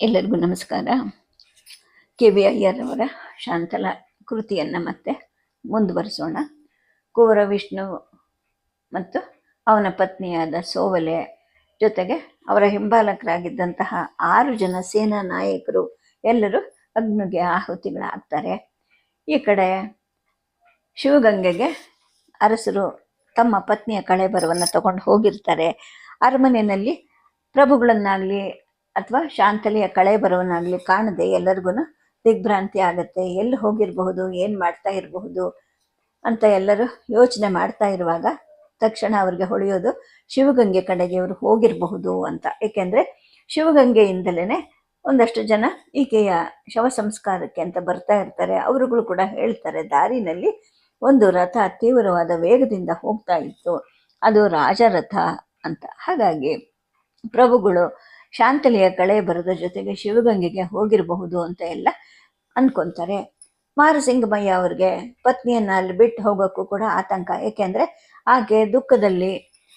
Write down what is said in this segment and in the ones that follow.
ಎಲ್ಲರಿಗೂ ನಮಸ್ಕಾರ. K V ಅಯ್ಯರವರ Shantala ಕೃತಿಯನ್ನು ಮತ್ತೆ ಮುಂದುವರಿಸೋಣ. ಕುವರ, ವಿಷ್ಣು ಮತ್ತು ಅವನ ಪತ್ನಿಯಾದ ಸೋವಲೆ ಜೊತೆಗೆ ಅವರ ಹಿಂಬಾಲಕರಾಗಿದ್ದಂತಹ ಆರು ಜನ ಸೇನಾ ನಾಯಕರು ಎಲ್ಲರೂ ಅಗ್ನಿಗೆ ಆಹುತಿಗಳಾಗ್ತಾರೆ. ಈ ಕಡೆ ಶಿವಗಂಗೆಗೆ ಅರಸರು ತಮ್ಮ ಪತ್ನಿಯ ಕಳೆಬರವನ್ನು ತಗೊಂಡು ಹೋಗಿರ್ತಾರೆ. ಅರಮನೆಯಲ್ಲಿ ಪ್ರಭುಗಳನ್ನಾಗಲಿ ಅಥವಾ ಶಾಂತಲೆಯ ಕಳೆ ಬರವನಾಗಲಿ ಕಾಣದೆ ಎಲ್ಲರಿಗೂ ದಿಗ್ಭ್ರಾಂತಿ ಆಗುತ್ತೆ. ಎಲ್ಲಿ ಹೋಗಿರಬಹುದು, ಏನು ಮಾಡ್ತಾ ಇರಬಹುದು ಅಂತ ಎಲ್ಲರೂ ಯೋಚನೆ ಮಾಡ್ತಾ ಇರುವಾಗ ತಕ್ಷಣ ಅವ್ರಿಗೆ ಹೊಳೆಯೋದು ಶಿವಗಂಗೆ ಕಡೆಗೆ ಇವರು ಹೋಗಿರಬಹುದು ಅಂತ. ಏಕೆಂದರೆ ಶಿವಗಂಗೆಯಿಂದಲೇ ಒಂದಷ್ಟು ಜನ ಈಕೆಯ ಶವ ಸಂಸ್ಕಾರಕ್ಕೆ ಅಂತ ಬರ್ತಾ ಇರ್ತಾರೆ. ಅವರುಗಳು ಕೂಡ ಹೇಳ್ತಾರೆ, ದಾರಿನಲ್ಲಿ ಒಂದು ರಥ ತೀವ್ರವಾದ ವೇಗದಿಂದ ಹೋಗ್ತಾ ಇತ್ತು. ಅದು ರಾಜರಥ ಅಂತ. ಹಾಗಾಗಿ ಪ್ರಭುಗಳು ಶಾಂತಲೆಯ ಕಳೆ ಬರದ ಜೊತೆಗೆ ಶಿವಗಂಗೆಗೆ ಹೋಗಿರಬಹುದು ಅಂತ ಎಲ್ಲ ಅನ್ಕೊಂತಾರೆ. ಮಾರಸಿಂಗಮಯ್ಯ ಅವ್ರಿಗೆ ಪತ್ನಿಯನ್ನ ಅಲ್ಲಿ ಬಿಟ್ಟು ಹೋಗೋಕ್ಕೂ ಕೂಡ ಆತಂಕ. ಏಕೆಂದರೆ ಆಕೆ ದುಃಖದಲ್ಲಿ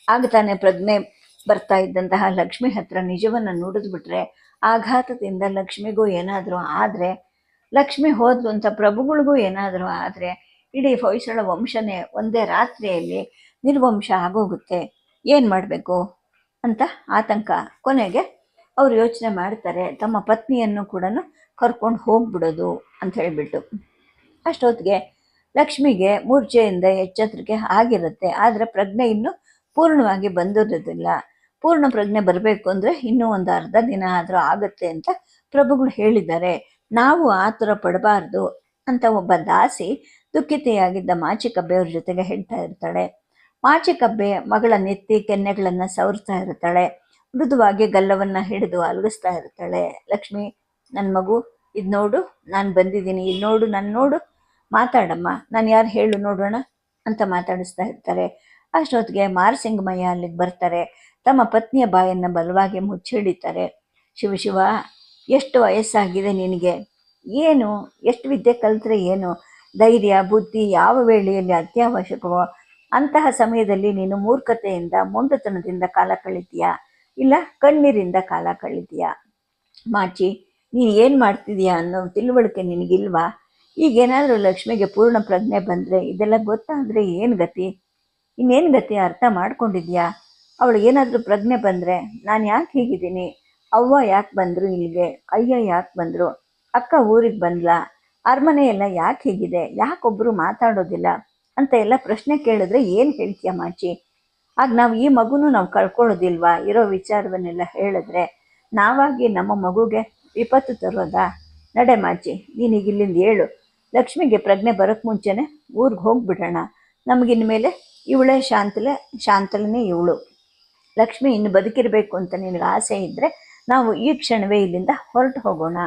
ಆಗ ತಾನೇ ಪ್ರಜ್ಞೆ ಬರ್ತಾ ಇದ್ದಂತಹ ಲಕ್ಷ್ಮಿ ಹತ್ರ ನಿಜವನ್ನ ನುಡಿದ್ಬಿಟ್ರೆ ಆಘಾತದಿಂದ ಲಕ್ಷ್ಮಿಗೂ ಏನಾದರೂ ಆದರೆ, ಲಕ್ಷ್ಮಿ ಹೋದ್ಲು ಅಂತ ಪ್ರಭುಗಳಿಗೂ ಏನಾದರೂ ಆದರೆ ಇಡೀ ಹೊಯ್ಸಳ ವಂಶನೇ ಒಂದೇ ರಾತ್ರಿಯಲ್ಲಿ ನಿರ್ವಂಶ ಆಗೋಗುತ್ತೆ. ಏನು ಮಾಡಬೇಕು ಅಂತ ಆತಂಕ ಕೊನೆಗೆ ಅವ್ರು ಯೋಚನೆ ಮಾಡ್ತಾರೆ, ತಮ್ಮ ಪತ್ನಿಯನ್ನು ಕೂಡ ಕರ್ಕೊಂಡು ಹೋಗ್ಬಿಡೋದು ಅಂತ ಹೇಳಿಬಿಟ್ಟು. ಅಷ್ಟೊತ್ತಿಗೆ ಲಕ್ಷ್ಮಿಗೆ ಮೂರ್ಛೆಯಿಂದ ಎಚ್ಚೆತ್ತರಿಕೆ ಆಗಿರುತ್ತೆ, ಆದರೆ ಪ್ರಜ್ಞೆ ಇನ್ನೂ ಪೂರ್ಣವಾಗಿ ಬಂದಿರೋದಿಲ್ಲ. ಪೂರ್ಣ ಪ್ರಜ್ಞೆ ಬರಬೇಕು ಅಂದರೆ ಇನ್ನೂ ಒಂದು ಅರ್ಧ ದಿನ ಆದರೂ ಆಗುತ್ತೆ ಅಂತ ಪ್ರಭುಗಳು ಹೇಳಿದ್ದಾರೆ. ನಾವು ಆತುರ ಪಡಬಾರ್ದು ಅಂತ ಒಬ್ಬ ದಾಸಿ ದುಃಖಿತೆಯಾಗಿದ್ದ ಮಾಚಿಕಬ್ಬೆಯವ್ರ ಜೊತೆಗೆ ಹೇಳ್ತಾ ಇರ್ತಾಳೆ. ಮಾಚಿಕಬ್ಬೆ ಮಗಳ ನೆತ್ತಿ, ಕೆನ್ನೆಗಳನ್ನು ಸವರ್ತಾ ಇರ್ತಾಳೆ. ಮೃದುವಾಗಿ ಗಲ್ಲವನ್ನ ಹಿಡಿದು ಅಲುಗಿಸ್ತಾ ಇರ್ತಾಳೆ. ಲಕ್ಷ್ಮಿ ನನ್ನ ಮಗು, ಇದು ನೋಡು, ನಾನು ಬಂದಿದ್ದೀನಿ. ಇಲ್ಲಿ ನೋಡು, ನಾನು ನೋಡು. ಮಾತಾಡಮ್ಮ, ನಾನು ಯಾರು ಹೇಳು ನೋಡೋಣ ಅಂತ ಮಾತಾಡಿಸ್ತಾ ಇರ್ತಾರೆ. ಅಷ್ಟೊತ್ತಿಗೆ ಮಾರಸಿಂಗಮಯ್ಯ ಅಲ್ಲಿಗೆ ಬರ್ತಾರೆ. ತಮ್ಮ ಪತ್ನಿಯ ಬಾಯನ್ನ ಬಲವಾಗಿ ಮುಚ್ಚಿಡಿತಾರೆ. ಶಿವ ಶಿವ, ಎಷ್ಟು ವಯಸ್ಸಾಗಿದೆ ನಿನಗೆ? ಏನು? ಎಷ್ಟು ವಿದ್ಯೆ ಕಲಿತ್ರೆ ಏನು? ಧೈರ್ಯ, ಬುದ್ಧಿ ಯಾವ ವೇಳೆಯಲ್ಲಿ ಅತ್ಯವಶ್ಯಕವೋ ಅಂತಹ ಸಮಯದಲ್ಲಿ ನೀನು ಮೂರ್ಖತೆಯಿಂದ, ಮೊಂಡತನದಿಂದ ಕಾಲ ಕಳಿತೀಯಾ? ಇಲ್ಲ, ಕಣ್ಣೀರಿಂದ ಕಾಲ ಕಳಿದೀಯಾ? ಮಾಚಿ, ನೀನು ಏನು ಮಾಡ್ತಿದೀಯಾ ಅನ್ನೋ ತಿಳುವಳಿಕೆ ನಿನಗಿಲ್ವಾ? ಈಗೇನಾದರೂ ಲಕ್ಷ್ಮಿಗೆ ಪೂರ್ಣ ಪ್ರಜ್ಞೆ ಬಂದರೆ ಇದೆಲ್ಲ ಗೊತ್ತಾದರೆ ಏನು ಗತಿ? ಇನ್ನೇನು ಗತಿ ಅರ್ಥ ಮಾಡ್ಕೊಂಡಿದ್ಯಾ? ಅವಳು ಏನಾದರೂ ಪ್ರಜ್ಞೆ ಬಂದರೆ ನಾನು ಯಾಕೆ ಹೀಗಿದ್ದೀನಿ? ಅವ್ವ ಯಾಕೆ ಬಂದರು ಇಲ್ಲಿಗೆ? ಅಯ್ಯ ಯಾಕೆ ಬಂದರು? ಅಕ್ಕ ಊರಿಗೆ ಬಂದ್ಲಾ? ಅರಮನೆ ಎಲ್ಲ ಯಾಕೆ ಹೀಗಿದೆ? ಯಾಕೊಬ್ಬರು ಮಾತಾಡೋದಿಲ್ಲ? ಅಂತ ಎಲ್ಲ ಪ್ರಶ್ನೆ ಕೇಳಿದ್ರೆ ಏನು ಹೇಳ್ತೀಯ ಮಾಚಿ? ಆಗ ನಾವು ಈ ಮಗುನು ನಾವು ಕಳ್ಕೊಳ್ಳೋದಿಲ್ವಾ? ಇರೋ ವಿಚಾರವನ್ನೆಲ್ಲ ಹೇಳಿದ್ರೆ ನಾವಾಗಿ ನಮ್ಮ ಮಗುಗೆ ವಿಪತ್ತು ತರೋದಾ? ನಡೆ ಮಾಚಿ ನೀನೀಗ ಇಲ್ಲಿಂದ ಹೇಳು ಲಕ್ಷ್ಮಿಗೆ ಪ್ರಜ್ಞೆ ಬರೋಕ್ಕೆ ಮುಂಚೆನೇ ಊರಿಗೆ ಹೋಗ್ಬಿಡೋಣ. ನಮಗಿನ್ಮೇಲೆ ಇವಳೇ ಶಾಂತಲೆ, ಶಾಂತಲನೇ ಇವಳು. ಲಕ್ಷ್ಮಿ ಇನ್ನು ಬದುಕಿರಬೇಕು ಅಂತ ನಿನಗೆ ಆಸೆ ಇದ್ದರೆ ನಾವು ಈ ಕ್ಷಣವೇ ಇಲ್ಲಿಂದ ಹೊರಟು ಹೋಗೋಣ.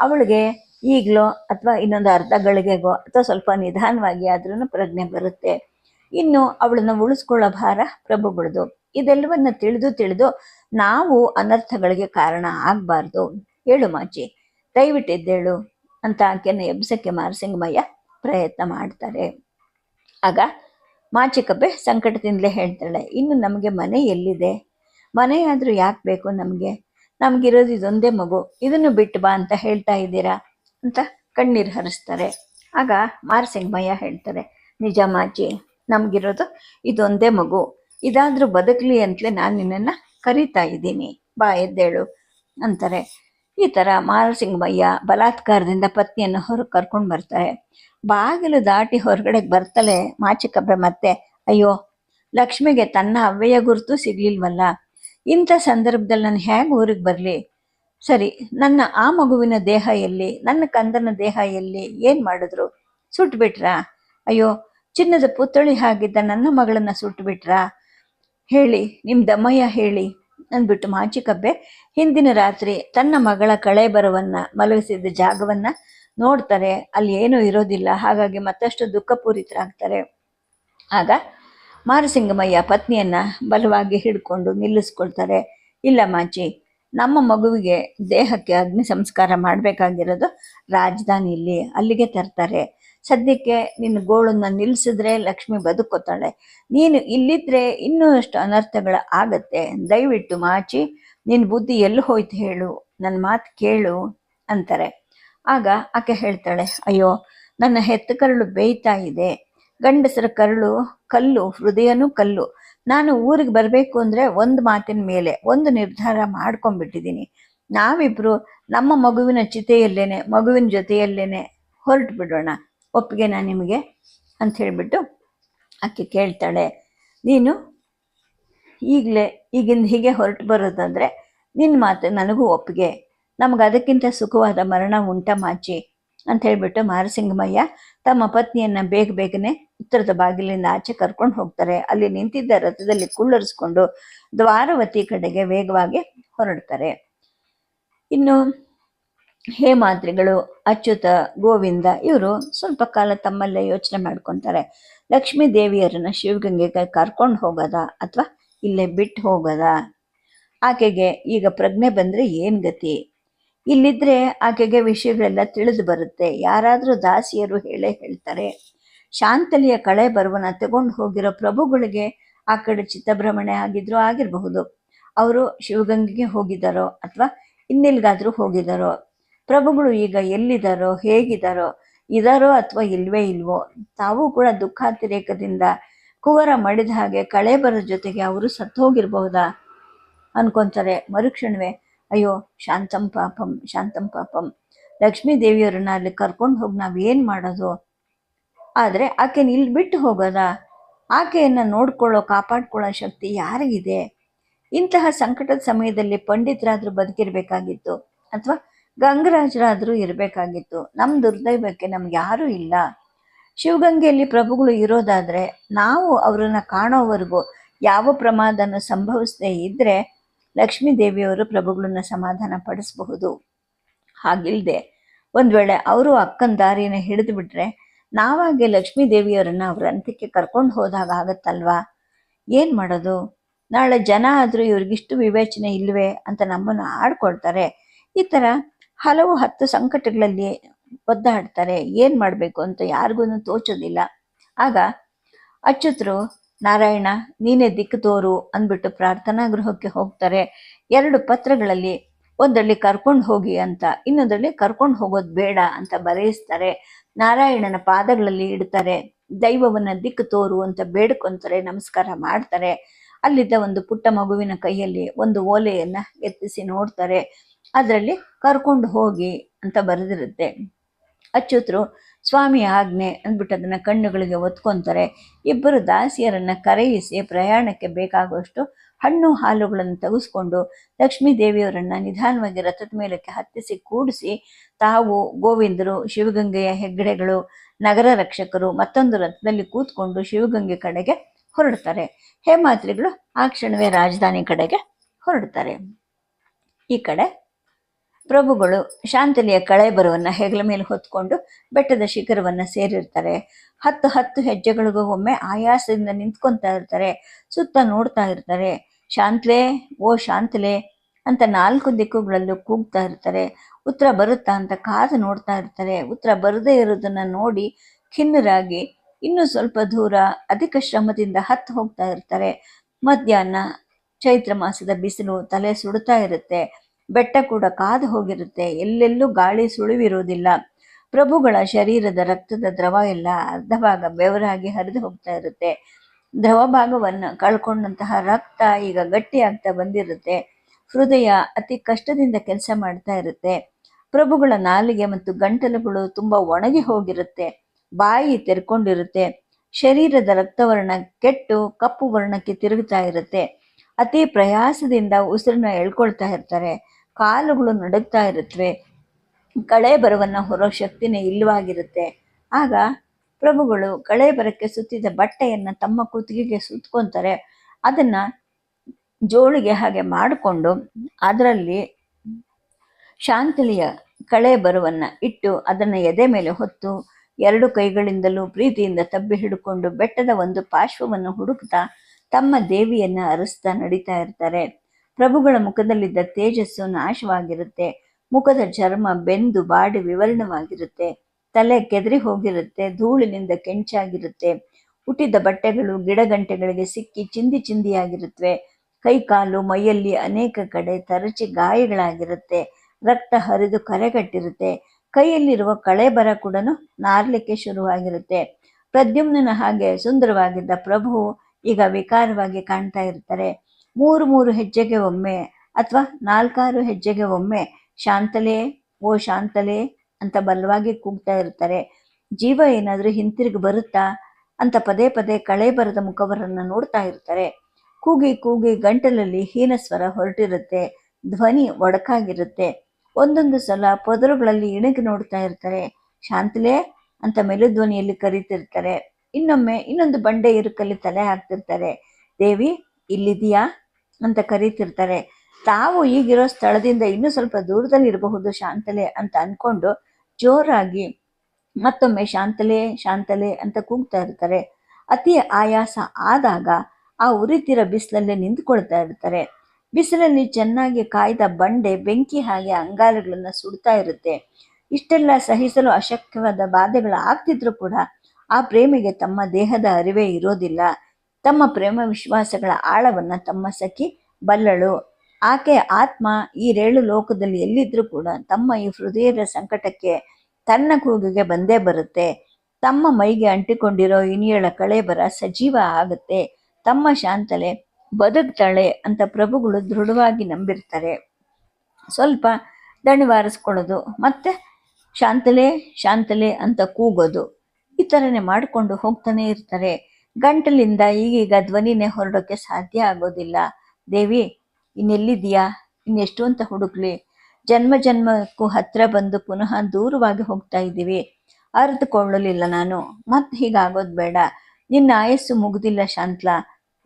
ಅವಳಿಗೆ ಈಗಲೋ ಅಥವಾ ಇನ್ನೊಂದು ಅರ್ಧ ಗಳಿಗೆಗೋ ಅಥವಾ ಸ್ವಲ್ಪ ನಿಧಾನವಾಗಿ ಆದ್ರೂ ಪ್ರಜ್ಞೆ ಬರುತ್ತೆ. ಇನ್ನು ಅವಳನ್ನು ಉಳಿಸ್ಕೊಳ್ಳೋ ಭಾರ ಪ್ರಭುಗಳದು. ಇದೆಲ್ಲವನ್ನ ತಿಳಿದು ತಿಳಿದು ನಾವು ಅನರ್ಥಗಳಿಗೆ ಕಾರಣ ಆಗಬಾರ್ದು. ಹೇಳು ಮಾಚಿ ದಯವಿಟ್ಟಿದ್ದೇಳು ಅಂತ ಆಕೆಯನ್ನು ಎಬ್ಸಕ್ಕೆ ಮಾರಸಿಂಗಮಯ್ಯ ಪ್ರಯತ್ನ ಮಾಡ್ತಾರೆ. ಆಗ ಮಾಚಿಕಬ್ಬೆ ಸಂಕಟದಿಂದಲೇ ಹೇಳ್ತಾಳೆ, ಇನ್ನು ನಮಗೆ ಮನೆ ಎಲ್ಲಿದೆ? ಮನೆಯಾದರೂ ಯಾಕೆ ಬೇಕು ನಮಗೆ? ನಮಗಿರೋದು ಇದೊಂದೇ ಮಗು, ಇದನ್ನು ಬಿಟ್ಟು ಬಾ ಅಂತ ಹೇಳ್ತಾ ಇದ್ದೀರಾ ಅಂತ ಕಣ್ಣೀರು ಹರಿಸ್ತಾರೆ. ಆಗ ಮಾರಸಿಂಗಮಯ್ಯ ಹೇಳ್ತಾರೆ, ನಿಜ ಮಾಚಿ ನಮಗಿರೋದು ಇದೊಂದೇ ಮಗು. ಇದಾದರೂ ಬದುಕಲಿ ಅಂತಲೇ ನಾನು ನಿನ್ನನ್ನು ಕರೀತಾ ಇದ್ದೀನಿ. ಬಾ ಎದ್ದೇಳು ಅಂತಾರೆ. ಈ ಥರ ಮಾರಸಿಂಗಮಯ್ಯ ಬಲಾತ್ಕಾರದಿಂದ ಪತ್ನಿಯನ್ನು ಹೊರಗೆ ಕರ್ಕೊಂಡು ಬರ್ತಾರೆ. ಬಾಗಿಲು ದಾಟಿ ಹೊರಗಡೆ ಬರ್ತಲೇ ಮಾಚಿಕಬ್ಬೆ ಮತ್ತೆ, ಅಯ್ಯೋ, ಲಕ್ಷ್ಮಿಗೆ ತನ್ನ ಅವ್ಯಯ ಗುರುತು ಸಿಗ್ಲಿಲ್ವಲ್ಲ? ಇಂಥ ಸಂದರ್ಭದಲ್ಲಿ ನಾನು ಹೇಗೆ ಊರಿಗೆ ಬರಲಿ? ಸರಿ, ನನ್ನ ಆ ಮಗುವಿನ ದೇಹ ಎಲ್ಲಿ? ನನ್ನ ಕಂದನ ದೇಹ ಎಲ್ಲಿ? ಏನು ಮಾಡಿದ್ರು? ಸುಟ್ಬಿಟ್ರಾ? ಅಯ್ಯೋ ಚಿನ್ನದ ಪುತ್ಥಳಿ ಹಾಗಿದ್ದ ನನ್ನ ಮಗಳನ್ನ ಸುಟ್ಟುಬಿಟ್ರಾ? ಹೇಳಿ ನಿಮ್ಮ ದಮಯ್ಯ ಹೇಳಿ, ಅಂದ್ಬಿಟ್ಟು ಮಾಚಿಕಬ್ಬೆ ಹಿಂದಿನ ರಾತ್ರಿ ತನ್ನ ಮಗಳ ಕಳೆ ಬರವನ್ನ ಮಲಗಿಸಿದ ಜಾಗವನ್ನ ನೋಡ್ತಾರೆ. ಅಲ್ಲಿ ಏನೂ ಇರೋದಿಲ್ಲ, ಹಾಗಾಗಿ ಮತ್ತಷ್ಟು ದುಃಖಪೂರಿತರಾಗ್ತಾರೆ ಆಗ ಮಾರಸಿಂಗಮಯ್ಯ ಪತ್ನಿಯನ್ನ ಬಲವಾಗಿ ಹಿಡ್ಕೊಂಡು ನಿಲ್ಲಿಸ್ಕೊಳ್ತಾರೆ. ಇಲ್ಲ ಮಾಚಿ, ನಮ್ಮ ಮಗುವಿಗೆ ದೇಹಕ್ಕೆ ಅಗ್ನಿ ಸಂಸ್ಕಾರ ಮಾಡಬೇಕಾಗಿರೋದು ರಾಜಧಾನಿಯಲ್ಲಿ ಅಲ್ಲಿಗೆ ತರ್ತಾರೆ. ಸದ್ಯಕ್ಕೆ ನಿನ್ನ ಗೋಳನ್ನ ನಿಲ್ಲಿಸಿದ್ರೆ ಲಕ್ಷ್ಮಿ ಬದುಕೋತಾಳೆ ನೀನು ಇಲ್ಲಿದ್ರೆ ಇನ್ನೂ ಅಷ್ಟು ಅನರ್ಥಗಳ ಆಗತ್ತೆ. ದಯವಿಟ್ಟು ಮಾಚಿ ನಿನ್ನ ಬುದ್ಧಿ ಎಲ್ಲಿ ಹೋಯ್ತು ಹೇಳು. ನನ್ನ ಮಾತು ಕೇಳು ಅಂತಾರೆ. ಆಗ ಆಕೆ ಹೇಳ್ತಾಳೆ, ಅಯ್ಯೋ, ನನ್ನ ಹೆತ್ತ ಕರಳು ಬೇಯ್ತಾ ಇದೆ. ಗಂಡಸರ ಕರಳು ಕಲ್ಲು, ಹೃದಯನೂ ಕಲ್ಲು. ನಾನು ಊರಿಗೆ ಬರಬೇಕು ಅಂದರೆ ಒಂದು ಮಾತಿನ ಮೇಲೆ, ಒಂದು ನಿರ್ಧಾರ ಮಾಡ್ಕೊಂಡ್ಬಿಟ್ಟಿದ್ದೀನಿ. ನಾವಿಬ್ಬರು ನಮ್ಮ ಮಗುವಿನ ಚಿತೆಯಲ್ಲೇನೆ, ಮಗುವಿನ ಜೊತೆಯಲ್ಲೇನೆ ಹೊರಟು ಬಿಡೋಣ. ಒಪ್ಪಿಗೆನಾ ನಿಮಗೆ ಅಂತ ಹೇಳಿಬಿಟ್ಟು ಆಕೆ ಕೇಳ್ತಾಳೆ. ನೀನು ಈಗಲೇ ಈಗಿಂದ ಹೀಗೆ ಹೊರಟು ಬರೋದಂದರೆ ನಿನ್ನ ಮಾತು ನನಗೂ ಒಪ್ಪಿಗೆ. ನಮಗೆ ಅದಕ್ಕಿಂತ ಸುಖವಾದ ಮರಣ ಉಂಟ ಮಾಚಿ ಅಂತ ಹೇಳಿಬಿಟ್ಟು ಮಾರಸಿಂಗಮಯ್ಯ ತಮ್ಮ ಪತ್ನಿಯನ್ನು ಬೇಗ ಬೇಗನೆ ಉತ್ತರದ ಬಾಗಿಲಿಂದ ಆಚೆ ಕರ್ಕೊಂಡು ಹೋಗ್ತಾರೆ. ಅಲ್ಲಿ ನಿಂತಿದ್ದ ರಥದಲ್ಲಿ ಕುಳ್ಳರಿಸ್ಕೊಂಡು ದ್ವಾರವತಿ ಕಡೆಗೆ ವೇಗವಾಗಿ ಹೊರಡ್ತಾರೆ. ಇನ್ನು ಹೇಮಾದ್ರಿಗಳು, ಅಚ್ಯುತ, ಗೋವಿಂದ ಇವರು ಸ್ವಲ್ಪ ಕಾಲ ತಮ್ಮಲ್ಲೇ ಯೋಚನೆ ಮಾಡ್ಕೊತಾರೆ. ಲಕ್ಷ್ಮೀ ದೇವಿಯರನ್ನ ಶಿವಗಂಗೆಗೆ ಕರ್ಕೊಂಡು ಹೋಗೋದಾ ಅಥವಾ ಇಲ್ಲೇ ಬಿಟ್ಟು ಹೋಗೋದಾ? ಆಕೆಗೆ ಈಗ ಪ್ರಜ್ಞೆ ಬಂದ್ರೆ ಏನು ಗತಿ? ಇಲ್ಲಿದ್ರೆ ಆಕೆಗೆ ವಿಷಯಗಳೆಲ್ಲ ತಿಳಿದು ಬರುತ್ತೆ. ಯಾರಾದರೂ ದಾಸಿಯರು ಹೇಳೇ ಹೇಳ್ತಾರೆ. ಶಾಂತಲಿಯ ಕಳೆ ಬರುವನ ತಗೊಂಡು ಹೋಗಿರೋ ಪ್ರಭುಗಳಿಗೆ ಆ ಕಡೆ ಚಿತ್ತಭ್ರಮಣೆ ಆಗಿದ್ರು ಆಗಿರಬಹುದು. ಅವರು ಶಿವಗಂಗೆಗೆ ಹೋಗಿದ್ದಾರೋ ಅಥವಾ ಇನ್ನೆಲ್ಗಾದ್ರೂ ಹೋಗಿದ್ದಾರೋ ಪ್ರಭುಗಳು ಈಗ ಎಲ್ಲಿದ್ದಾರೋ, ಹೇಗಿದ್ದಾರೋ, ಇದಾರೋ ಅಥವಾ ಇಲ್ವೇ ಇಲ್ವೋ, ತಾವು ಕೂಡ ದುಃಖಾತಿರೇಕದಿಂದ ಕುವರ ಮಡಿದ ಹಾಗೆ ಕಳೆ ಬರೋ ಜೊತೆಗೆ ಅವರು ಸತ್ತು ಹೋಗಿರ್ಬಹುದಾ ಅನ್ಕೊಂತಾರೆ. ಮರುಕ್ಷಣವೇ, ಅಯ್ಯೋ, ಶಾಂತಂ ಪಾಪಂ ಶಾಂತಂ ಪಾಪಂ. ಲಕ್ಷ್ಮೀ ದೇವಿಯವರನ್ನ ಅಲ್ಲಿ ಕರ್ಕೊಂಡು ಹೋಗಿ ನಾವೇನು ಮಾಡೋದು? ಆದರೆ ಆಕೆನ ಇಲ್ಲಿ ಬಿಟ್ಟು ಹೋಗೋದ? ಆಕೆಯನ್ನು ನೋಡ್ಕೊಳ್ಳೋ, ಕಾಪಾಡ್ಕೊಳ್ಳೋ ಶಕ್ತಿ ಯಾರಿಗಿದೆ? ಇಂತಹ ಸಂಕಟದ ಸಮಯದಲ್ಲಿ ಪಂಡಿತರಾದರೂ ಬದುಕಿರಬೇಕಾಗಿತ್ತು. ಅಥವಾ ಗಂಗರಾಜರಾದರೂ ಇರಬೇಕಾಗಿತ್ತು. ನಮ್ಮ ದುರ್ದೈವಕ್ಕೆ ನಮ್ಗೆ ಯಾರೂ ಇಲ್ಲ. ಶಿವಗಂಗೆಯಲ್ಲಿ ಪ್ರಭುಗಳು ಇರೋದಾದರೆ ನಾವು ಅವರನ್ನು ಕಾಣೋವರೆಗೂ ಯಾವ ಪ್ರಮಾದನ ಸಂಭವಿಸದೇ ಇದ್ದರೆ ಲಕ್ಷ್ಮೀ ದೇವಿಯವರು ಪ್ರಭುಗಳನ್ನ ಸಮಾಧಾನ ಪಡಿಸಬಹುದು. ಹಾಗಿಲ್ಲದೆ ಒಂದು ವೇಳೆ ಅವರು ಅಕ್ಕನ ದಾರಿನ ಹಿಡಿದು ಬಿಟ್ರೆ ನಾವಾಗೆ ಲಕ್ಷ್ಮೀ ದೇವಿಯವರನ್ನ ಅವ್ರ ಅಂತ್ಯಕ್ಕೆ ಕರ್ಕೊಂಡು ಹೋದಾಗ ಆಗತ್ತಲ್ವಾ? ಏನು ಮಾಡೋದು? ನಾಳೆ ಜನ ಆದರೂ ಇವ್ರಿಗಿಷ್ಟು ವಿವೇಚನೆ ಇಲ್ವೇ ಅಂತ ನಮ್ಮನ್ನು ಆಡ್ಕೊಳ್ತಾರೆ. ಈ ಥರ ಹಲವು ಹತ್ತು ಸಂಕಟಗಳಲ್ಲಿ ಒದ್ದಾಡ್ತಾರೆ. ಏನು ಮಾಡಬೇಕು ಅಂತ ಯಾರಿಗೂ ತೋಚೋದಿಲ್ಲ. ಆಗ ಅಚ್ಯುತರು ನಾರಾಯಣ, ನೀನೇ ದಿಕ್ಕು ತೋರು ಅಂದ್ಬಿಟ್ಟು ಪ್ರಾರ್ಥನಾ ಗೃಹಕ್ಕೆ ಹೋಗ್ತಾರೆ. ಎರಡು ಪತ್ರಗಳಲ್ಲಿ ಒಂದರಲ್ಲಿ ಕರ್ಕೊಂಡು ಹೋಗಿ ಅಂತ, ಇನ್ನೊಂದರಲ್ಲಿ ಕರ್ಕೊಂಡು ಹೋಗೋದು ಬೇಡ ಅಂತ ಬರೆಯಿಸ್ತಾರೆ. ನಾರಾಯಣನ ಪಾದಗಳಲ್ಲಿ ಇಡ್ತಾರೆ. ದೈವವನ್ನ ದಿಕ್ಕು ತೋರು ಅಂತ ಬೇಡ್ಕೊಂತಾರೆ, ನಮಸ್ಕಾರ ಮಾಡ್ತಾರೆ. ಅಲ್ಲಿದ್ದ ಒಂದು ಪುಟ್ಟ ಮಗುವಿನ ಕೈಯಲ್ಲಿ ಒಂದು ಓಲೆಯನ್ನ ಎತ್ತಿಸಿ ನೋಡ್ತಾರೆ. ಅದರಲ್ಲಿ ಕರ್ಕೊಂಡು ಹೋಗಿ ಅಂತ ಬರೆದಿರುತ್ತೆ. ಅಚ್ಯುತರು ಸ್ವಾಮಿ ಆಜ್ಞೆ ಅಂದ್ಬಿಟ್ಟು ಅದನ್ನು ಕಣ್ಣುಗಳಿಗೆ ಒತ್ಕೊತಾರೆ ಇಬ್ಬರು ದಾಸಿಯರನ್ನು ಕರೆಯಿಸಿ ಪ್ರಯಾಣಕ್ಕೆ ಬೇಕಾಗುವಷ್ಟು ಹಣ್ಣು ಹಾಲುಗಳನ್ನು ತೆಗೆಸ್ಕೊಂಡು ಲಕ್ಷ್ಮೀ ದೇವಿಯವರನ್ನ ನಿಧಾನವಾಗಿ ರಥದ ಮೇಲಕ್ಕೆ ಹತ್ತಿಸಿ ಕೂಡಿಸಿ ತಾವು ಗೋವಿಂದರು, ಶಿವಗಂಗೆಯ ಹೆಗ್ಗಡೆಗಳು, ನಗರ ರಕ್ಷಕರು ಮತ್ತೊಂದು ರಥದಲ್ಲಿ ಕೂತ್ಕೊಂಡು ಶಿವಗಂಗೆ ಕಡೆಗೆ ಹೊರಡ್ತಾರೆ. ಹೇಮಾತ್ರಿಗಳು ಆ ಕ್ಷಣವೇ ರಾಜಧಾನಿ ಕಡೆಗೆ ಹೊರಡ್ತಾರೆ. ಈ ಕಡೆ ಪ್ರಭುಗಳು ಶಾಂತಲಿಯ ಕಳೆಬರವನ್ನು ಹೆಗಲ ಮೇಲೆ ಹೊತ್ಕೊಂಡು ಬೆಟ್ಟದ ಶಿಖರವನ್ನು ಸೇರಿರ್ತಾರೆ. ಹತ್ತು ಹತ್ತು ಹೆಜ್ಜೆಗಳಿಗೂ ಒಮ್ಮೆ ಆಯಾಸದಿಂದ ನಿಂತ್ಕೊತಾ ಇರ್ತಾರೆ, ಸುತ್ತ ನೋಡ್ತಾ ಇರ್ತಾರೆ. ಶಾಂತಲೆ, ಓ ಶಾಂತಲೆ ಅಂತ ನಾಲ್ಕು ದಿಕ್ಕುಗಳಲ್ಲೂ ಕೂಗ್ತಾ ಇರ್ತಾರೆ. ಉತ್ತರ ಬರುತ್ತಾ ಅಂತ ಕಾದು ನೋಡ್ತಾ ಇರ್ತಾರೆ. ಉತ್ತರ ಬರದೇ ಇರೋದನ್ನು ನೋಡಿ ಖಿನ್ನರಾಗಿ ಇನ್ನೂ ಸ್ವಲ್ಪ ದೂರ ಅಧಿಕ ಶ್ರಮದಿಂದ ಹತ್ತು ಹೋಗ್ತಾ ಇರ್ತಾರೆ. ಮಧ್ಯಾಹ್ನ ಚೈತ್ರ ಮಾಸದ ಬಿಸಿಲು ತಲೆ ಸುಡ್ತಾ ಇರುತ್ತೆ. ಬೆಟ್ಟ ಕೂಡ ಕಾದು ಹೋಗಿರುತ್ತೆ. ಎಲ್ಲೆಲ್ಲೂ ಗಾಳಿ ಸುಳಿವಿರುವುದಿಲ್ಲ. ಪ್ರಭುಗಳ ಶರೀರದ ರಕ್ತದ ದ್ರವ ಎಲ್ಲ ಅರ್ಧ ಭಾಗ ಬೆವರಾಗಿ ಹರಿದು ಹೋಗ್ತಾ ಇರುತ್ತೆ. ದ್ರವ ಭಾಗವನ್ನು ಕಳ್ಕೊಂಡಂತಹ ರಕ್ತ ಈಗ ಗಟ್ಟಿಯಾಗ್ತಾ ಬಂದಿರುತ್ತೆ. ಹೃದಯ ಅತಿ ಕಷ್ಟದಿಂದ ಕೆಲಸ ಮಾಡ್ತಾ ಇರುತ್ತೆ. ಪ್ರಭುಗಳ ನಾಲಿಗೆ ಮತ್ತು ಗಂಟಲುಗಳು ತುಂಬಾ ಒಣಗಿ ಹೋಗಿರುತ್ತೆ. ಬಾಯಿ ತೆರ್ಕೊಂಡಿರುತ್ತೆ. ಶರೀರದ ರಕ್ತವರ್ಣ ಕೆಟ್ಟು ಕಪ್ಪು ವರ್ಣಕ್ಕೆ ತಿರುಗುತ್ತಾ ಇರುತ್ತೆ. ಅತಿ ಪ್ರಯಾಸದಿಂದ ಉಸಿರನ್ನ ಎಳ್ಕೊಳ್ತಾ ಇರ್ತಾರೆ. ಕಾಲುಗಳು ನಡುಗ್ತಾ ಇರುತ್ತವೆ ಕಳೆ ಬರವನ್ನು ಹೊರೋ ಶಕ್ತಿನೇ ಇಲ್ಲವಾಗಿರುತ್ತೆ. ಆಗ ಪ್ರಭುಗಳು ಕಳೆ ಬರಕ್ಕೆ ಸುತ್ತಿದ ಬಟ್ಟೆಯನ್ನು ತಮ್ಮ ಕುತ್ತಿಗೆಗೆ ಸುತ್ಕೊಂತಾರೆ. ಅದನ್ನು ಜೋಳಿಗೆ ಹಾಗೆ ಮಾಡಿಕೊಂಡು ಅದರಲ್ಲಿ ಶಾಂತಲಿಯ ಕಳೆ ಬರುವನ್ನು ಇಟ್ಟು ಅದನ್ನು ಎದೆ ಮೇಲೆ ಹೊತ್ತು ಎರಡು ಕೈಗಳಿಂದಲೂ ಪ್ರೀತಿಯಿಂದ ತಬ್ಬಿ ಹಿಡ್ಕೊಂಡು ಬೆಟ್ಟದ ಒಂದು ಪಾರ್ಶ್ವವನ್ನು ಹುಡುಕ್ತಾ ತಮ್ಮ ದೇವಿಯನ್ನು ಅರಸ್ತಾ ನಡೀತಾ ಇರ್ತಾರೆ. ಪ್ರಭುಗಳ ಮುಖದಲ್ಲಿದ್ದ ತೇಜಸ್ಸು ನಾಶವಾಗಿರುತ್ತೆ. ಮುಖದ ಚರ್ಮ ಬೆಂದು ಬಾಡಿ ವಿವರಣವಾಗಿರುತ್ತೆ. ತಲೆ ಕೆದರಿ ಹೋಗಿರುತ್ತೆ. ಧೂಳಿನಿಂದ ಕೆಂಚಾಗಿರುತ್ತೆ. ಹುಟ್ಟಿದ ಬಟ್ಟೆಗಳು ಗಿಡಗಂಟೆಗಳಿಗೆ ಸಿಕ್ಕಿ ಚಿಂದಿ ಚಿಂದಿಯಾಗಿರುತ್ತವೆ ಕೈ ಕಾಲು ಮೈಯಲ್ಲಿ ಅನೇಕ ಕಡೆ ತರಚಿ ಗಾಯಗಳಾಗಿರುತ್ತೆ. ರಕ್ತ ಹರಿದು ಕರೆಗಟ್ಟಿರುತ್ತೆ. ಕೈಯಲ್ಲಿರುವ ಕಳೆ ಬರ ಕೂಡ ನಾರ್ಲಿಕ್ಕೆ ಶುರುವಾಗಿರುತ್ತೆ. ಪ್ರದ್ಯುಮ್ನನ ಹಾಗೆ ಸುಂದರವಾಗಿದ್ದ ಪ್ರಭು ಈಗ ವಿಕಾರವಾಗಿ ಕಾಣ್ತಾ ಇರ್ತಾರೆ. ಮೂರು ಮೂರು ಹೆಜ್ಜೆಗೆ ಒಮ್ಮೆ ಅಥವಾ ನಾಲ್ಕಾರು ಹೆಜ್ಜೆಗೆ ಒಮ್ಮೆ ಶಾಂತಲೆ, ಓ ಶಾಂತಲೆ ಅಂತ ಬಲವಾಗಿ ಕೂಗ್ತಾ ಇರ್ತಾರೆ. ಜೀವ ಏನಾದರೂ ಹಿಂತಿರುಗಿ ಬರುತ್ತಾ ಅಂತ ಪದೇ ಪದೇ ಕಳೆ ಬರದ ಮುಖವರನ್ನು ನೋಡ್ತಾ ಇರ್ತಾರೆ. ಕೂಗಿ ಕೂಗಿ ಗಂಟಲಲ್ಲಿ ಹೀನ ಸ್ವರ ಹೊರಟಿರುತ್ತೆ, ಧ್ವನಿ ಒಡಕಾಗಿರುತ್ತೆ. ಒಂದೊಂದು ಸಲ ಪೊದರುಗಳಲ್ಲಿ ಇಣಗಿ ನೋಡ್ತಾ ಇರ್ತಾರೆ. ಶಾಂತಲೇ ಅಂತ ಮೆಲುಧ್ವನಿಯಲ್ಲಿ ಕರೀತಿರ್ತಾರೆ. ಇನ್ನೊಮ್ಮೆ ಇನ್ನೊಂದು ಬಂಡೆ ಇರುಕಲ್ಲಿ ತಲೆ ಹಾಕ್ತಿರ್ತಾರೆ. ದೇವಿ ಇಲ್ಲಿದೆಯಾ ಅಂತ ಕರೀತಿರ್ತಾರೆ. ತಾವು ಈಗಿರೋ ಸ್ಥಳದಿಂದ ಇನ್ನೂ ಸ್ವಲ್ಪ ದೂರದಲ್ಲಿ ಇರಬಹುದು ಶಾಂತಲೆ ಅಂತ ಅನ್ಕೊಂಡು ಜೋರಾಗಿ ಮತ್ತೊಮ್ಮೆ ಶಾಂತಲೆ ಶಾಂತಲೆ ಅಂತ ಕೂಗ್ತಾ ಇರ್ತಾರೆ. ಅತಿ ಆಯಾಸ ಆದಾಗ ಆ ಉರಿತಿರ ಬಿಸಿಲಲ್ಲೇ ನಿಂತ್ಕೊಳ್ತಾ ಇರ್ತಾರೆ. ಬಿಸಿಲಲ್ಲಿ ಚೆನ್ನಾಗಿ ಕಾಯ್ದ ಬಂಡೆ, ಬೆಂಕಿ ಹಾಗೆ ಅಂಗಾಲುಗಳನ್ನು ಸುಡ್ತಾ ಇರುತ್ತೆ. ಇಷ್ಟೆಲ್ಲ ಸಹಿಸಲು ಅಶಕ್ಯವಾದ ಬಾಧೆಗಳು ಆಗ್ತಿದ್ರು ಕೂಡ ಆ ಪ್ರೇಮಿಗೆ ತಮ್ಮ ದೇಹದ ಅರಿವೇ ಇರೋದಿಲ್ಲ. ತಮ್ಮ ಪ್ರೇಮ ವಿಶ್ವಾಸಗಳ ಆಳವನ್ನ ತಮ್ಮ ಸಖಿ ಬಲ್ಲಳು. ಆಕೆ ಆತ್ಮ ಈ ರೇಳು ಲೋಕದಲ್ಲಿ ಎಲ್ಲಿದ್ದರೂ ಕೂಡ ತಮ್ಮ ಈ ಹೃದಯದ ಸಂಕಟಕ್ಕೆ ತನ್ನ ಕೂಗಿಗೆ ಬಂದೇ ಬರುತ್ತೆ. ತಮ್ಮ ಮೈಗೆ ಅಂಟಿಕೊಂಡಿರೋ ಇನಿಯಳ ಕಳೆ ಬರ ಸಜೀವ ಆಗುತ್ತೆ. ತಮ್ಮ ಶಾಂತಲೆ ಬದುಕ್ತಾಳೆ ಅಂತ ಪ್ರಭುಗಳು ದೃಢವಾಗಿ ನಂಬಿರ್ತಾರೆ. ಸ್ವಲ್ಪ ದಣಿವಾರಿಸ್ಕೊಳ್ಳೋದು, ಮತ್ತೆ ಶಾಂತಲೆ ಶಾಂತಲೆ ಅಂತ ಕೂಗೋದು, ಈ ಥರನೇ ಮಾಡಿಕೊಂಡು ಹೋಗ್ತಾನೆ ಇರ್ತಾರೆ. ಗಂಟಲಿಂದ ಈಗೀಗ ಧ್ವನಿನೇ ಹೊರಡೋಕ್ಕೆ ಸಾಧ್ಯ ಆಗೋದಿಲ್ಲ. ದೇವಿ ಇನ್ನೆಲ್ಲಿದೆಯಾ ಇನ್ನೆಷ್ಟು ಅಂತ ಹುಡುಕ್ಲಿ ಜನ್ಮ ಜನ್ಮಕ್ಕೂ ಹತ್ರ ಬಂದು ಪುನಃ ದೂರವಾಗಿ ಹೋಗ್ತಾ ಇದ್ದೀವಿ. ಅರಿತುಕೊಳ್ಳಲಿಲ್ಲ ನಾನು. ಮತ್ತೆ ಹೀಗಾಗೋದು ಬೇಡ. ನಿನ್ನ ಆಯಸ್ಸು ಮುಗ್ದಿಲ್ಲ ಶಾಂತ್ಲ.